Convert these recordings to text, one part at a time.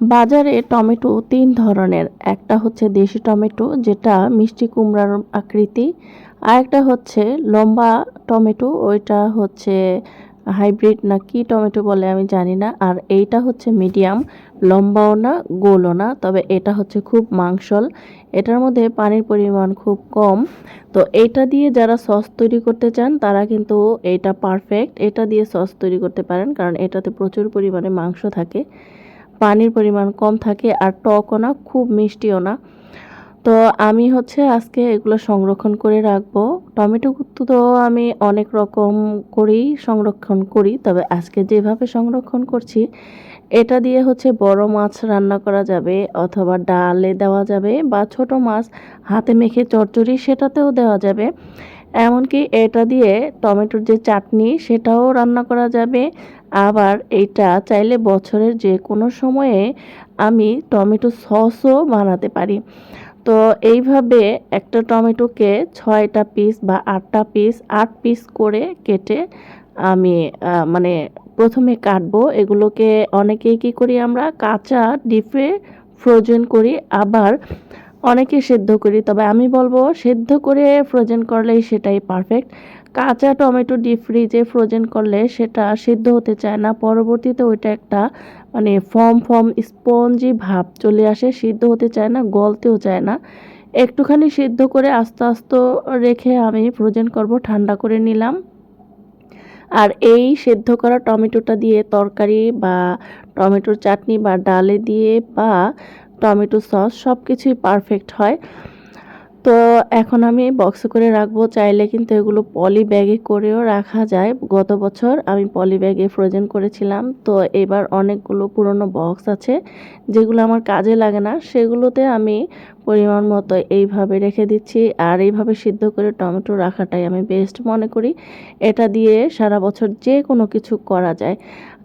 বাজারে টমেটো তিন ধরনের। একটা হচ্ছে দেশি টমেটো, যেটা মিষ্টি কুমড়ার আকৃতি, আর একটা হচ্ছে লম্বা টমেটো, ওইটা হচ্ছে হাইব্রিড না কি টমেটো বলে আমি জানি না, আর এইটা হচ্ছে মিডিয়াম, লম্বাও না, গোলও না, তবে এটা হচ্ছে খুব মাংসল। এটার মধ্যে পানির পরিমাণ খুব কম। তো এইটা দিয়ে যারা সস তৈরি করতে চান, তারা কিন্তু এইটা পারফেক্ট এটা দিয়ে সস তৈরি করতে পারেন, কারণ এটাতে প্রচুর পরিমাণে মাংস থাকে। পানির পরিমাণ কম থাকে আর টকও না, খুব মিষ্টিও না। তো আমি হচ্ছে আজকে এগুলো সংরক্ষণ করে রাখব। টমেটো তো আমি অনেক রকম করেই সংরক্ষণ করি, তবে আজকে যেভাবে সংরক্ষণ করছি, এটা দিয়ে হচ্ছে বড় মাছ রান্না করা যাবে অথবা ডালে দেওয়া যাবে বা ছোট মাছ হাতে মেখে চচ্চড়ি সেটাতেও দেওয়া যাবে। এমনকি এটা দিয়ে টমেটোর যে চাটনি, সেটাও রান্না করা যাবে। আবার এটা চাইলে বছরের যে কোনো সময়ে আমি টমেটো সসও বানাতে পারি। তো এইভাবে একটা টমেটোকে ছয়টা পিস বা আটটা পিস আট পিস করে কেটে আমি মানে প্রথমে কাটবো। এগুলোকে অনেকেই কী করি আমরা? কাঁচা ডিপে ফ্রোজেন করি। আবার অনেকে সেদ্ধ করি, তবে আমি বলব সেদ্ধ করে ফ্রোজেন করলেই সেটাই পারফেক্ট কাঁচা টমেটো ডিপ ফ্রিজে ফ্রোজেন করলে সেটা সেদ্ধ হতে চায় না। পরবর্তীতে ওইটা একটা মানে ফর্ম ফর্ম স্পঞ্জি ভাব চলে আসে, সিদ্ধ হতে চায় না, গলতেও চায় না। একটুখানি সিদ্ধ করে আস্তে আস্তে রেখে আমি ফ্রোজেন করব, ঠান্ডা করে নিলাম। আর এই সেদ্ধ করা টমেটোটা দিয়ে তরকারি বা টমেটোর চাটনি বা ডালে দিয়ে বা টমেটো সস সব কিছুই পারফেক্ট হয়। তো এখন আমি বক্সে করে রাখব। চাইলে কিন্তু এগুলো পলি ব্যাগে করেও রাখা যায়। গত বছর আমি পলি ব্যাগে ফ্রোজেন করেছিলাম। তো এবার অনেকগুলো পুরনো বক্স আছে, যেগুলো আমার কাজে লাগে না। সেগুলোতে আমি পরিমাণ মতো এইভাবে রেখে দিচ্ছি। আর এইভাবে সিদ্ধ করে টমেটো রাখাটাই আমি বেস্ট মনে করি। এটা দিয়ে সারা বছর যে কোনো কিছু করা যায়।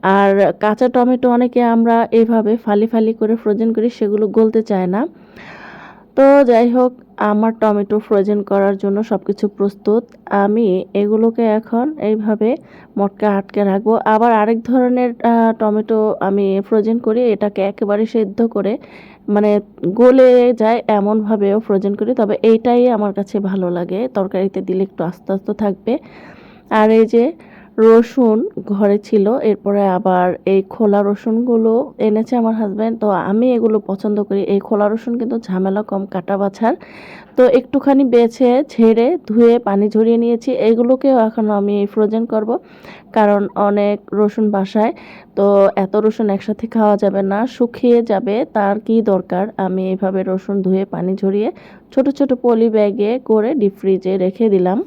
আর কাঁচা টমেটো অনেকে আমরা এভাবে ফালি ফালি করে ফ্রোজেন করি, সেগুলো গলতে চায় না। তো যাই হোক, আমার টমেটো ফ্রোজেন করার জন্য সব কিছু প্রস্তুত। আমি এগুলোকে এখন এইভাবে মটকে আটকে রাখব। আবার আরেক ধরনের টমেটো আমি ফ্রোজেন করি, এটাকে একেবারে সেদ্ধ করে মানে গলে যায় এমনভাবেও ফ্রোজেন করি, তবে এইটাই আমার কাছে ভালো লাগে। তরকারিতে দিলে একটু আস্তে আস্তে থাকবে। আর এই যে রসুন ঘরে ছিল, এরপরে আবার এই খোলা রসুনগুলো এনেছে আমার হাজব্যান্ড তো আমি এগুলো পছন্দ করি। এই খোলা রসুন কিন্তু ঝামেলা কম, কাটা বাছার। তো একটুখানি বেছে, ছেড়ে, ধুয়ে, পানি ঝরিয়ে নিয়েছি। এগুলোকেও এখন আমি ফ্রোজেন করব, কারণ অনেক রসুন বাসায়, তো এত রসুন একসাথে খাওয়া যাবে না, শুকিয়ে যাবে, তার কি দরকার? আমি এভাবে রসুন ধুয়ে, পানি ঝরিয়ে ছোট ছোট পলি ব্যাগে করে ডিপ ফ্রিজে রেখে দিলাম।